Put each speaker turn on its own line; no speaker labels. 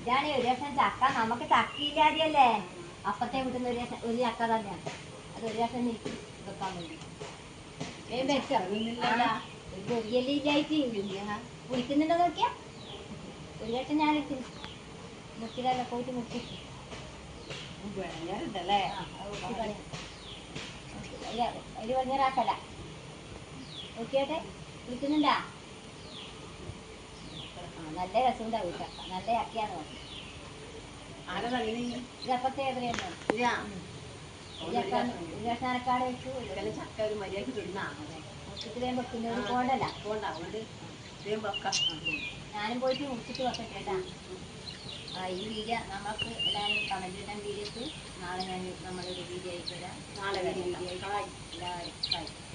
ഇതാണ് ഒരു ലക്ഷം ചക്ക നമുക്ക് ചക്കയില്ലാതെയല്ലേ അപ്പത്തെ വീട്ടുന്ന ഒരു ലക്ഷം ഒരു ചക്ക തന്നെയാണ് അത് ഒരു ലക്ഷം വെക്കാൻ വേണ്ടി
ഒന്നുമില്ലല്ലോ.
ഒരു നോക്കിയാ ലക്ഷം ഞാൻ ഇട്ട് മുട്ടിലല്ല പോയിട്ട് മുട്ടി
വിളഞ്ഞാറുണ്ടല്ലേ
ആ, അത് മുക്കി കളയാം. അതിൽ അതിൽ പണിയറാക്കല്ല നോക്കിയോട്ടെ കുളിക്കുന്നുണ്ടാ ആ, നല്ല രസമുണ്ടാവും ചക്ക നല്ല അക്കിയാണ് പറഞ്ഞത് ഇതപ്പത്തെ വെച്ചു.
ചക്ക ഒരു മര്യാദയ്ക്ക് തിന്നാണല്ലേ
മുക്കിട്ട് വേഗം പോണ്ടല്ല. പോകണ്ടല്ല
അതുകൊണ്ട് അതുകൊണ്ട് ഇത്രയും വെക്കാം.
ഞാനും പോയിട്ട് വെക്കട്ടെ കേട്ടാ. ആ ഈ വീഡിയോ നമുക്ക് എല്ലാവരും കമന്റ് ഇടാൻ വീഡിയോക്ക് നാളെ ഞാൻ നമ്മളൊരു വീഡിയോ ആയിട്ട് തരാം
നാളെ വരും.
വീഡിയോ ആയിട്ട്